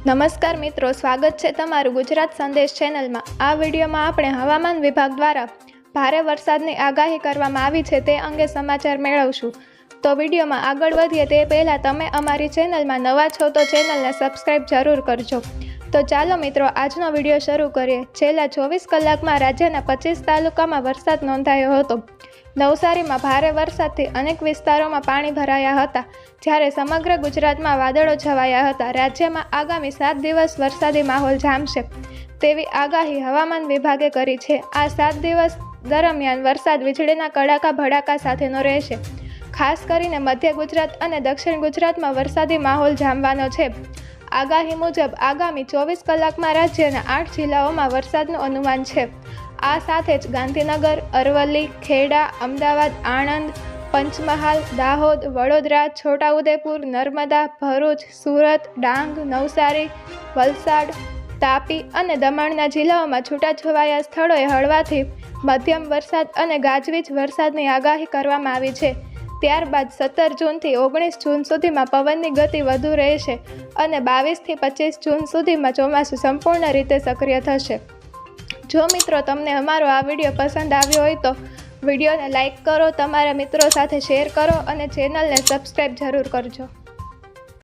નમસ્કાર મિત્રો, સ્વાગત છે તમારું ગુજરાત સંદેશ ચેનલમાં. આ વિડીયોમાં આપણે હવામાન વિભાગ દ્વારા ભારે વરસાદની આગાહી કરવામાં આવી છે તે અંગે સમાચાર મેળવશું. તો વિડીયોમાં આગળ વધીએ તે પહેલાં તમે અમારી ચેનલમાં નવા છો તો ચેનલને સબસ્ક્રાઈબ જરૂર કરજો. તો ચાલો મિત્રો, આજનો વીડિયો શરૂ કરીએ. છેલ્લા ચોવીસ કલાકમાં રાજ્યના પચીસ તાલુકામાં વરસાદ નોંધાયો હતો. નવસારીમાં ભારે વરસાદથી અનેક વિસ્તારોમાં પાણી ભરાયા હતા. જ્યારે સમગ્ર ગુજરાતમાં વાદળો છવાયા હતા. રાજ્યમાં આગામી સાત દિવસ વરસાદી માહોલ જામશે. તેવી આગાહી હવામાન વિભાગે કરી છે. આ સાત દિવસ દરમિયાન વરસાદ વીજળીના કડાકા, ભડાકા સાથેનો રહેશે. ખાસ કરીને મધ્ય ગુજરાત અને દક્ષિણ ગુજરાતમાં વરસાદી માહોલ જામવાનો છે. આગાહી મુજબ આગામી ચોવીસ કલાકમાં રાજ્યના આઠ જિલ્લાઓમાં વરસાદનું અનુમાન છે. આ સાથે જ ગાંધીનગર, અરવલ્લી, ખેડા, અમદાવાદ, આણંદ, પંચમહાલ, દાહોદ, વડોદરા, છોટાઉદેપુર, નર્મદા, ભરૂચ, સુરત, ડાંગ, નવસારી, વલસાડ, તાપી અને દમણના જિલ્લાઓમાં છૂટાછવાયા સ્થળોએ હળવાથી મધ્યમ વરસાદ અને ગાજવીજ વરસાદની આગાહી કરવામાં આવી છે. ત્યારબાદ સત્તર જૂનથી ઓગણીસ જૂન સુધીમાં પવનની ગતિ વધુ રહેશે અને બાવીસથી પચીસ જૂન સુધીમાં ચોમાસું સંપૂર્ણ રીતે સક્રિય થશે. જો મિત્રો તમને અમારો આ વીડિયો પસંદ આવ્યો હોય તો વિડીયોને લાઇક કરો, તમારા મિત્રો સાથે શેર કરો અને ચેનલને સબસ્ક્રાઈબ જરૂર કરજો.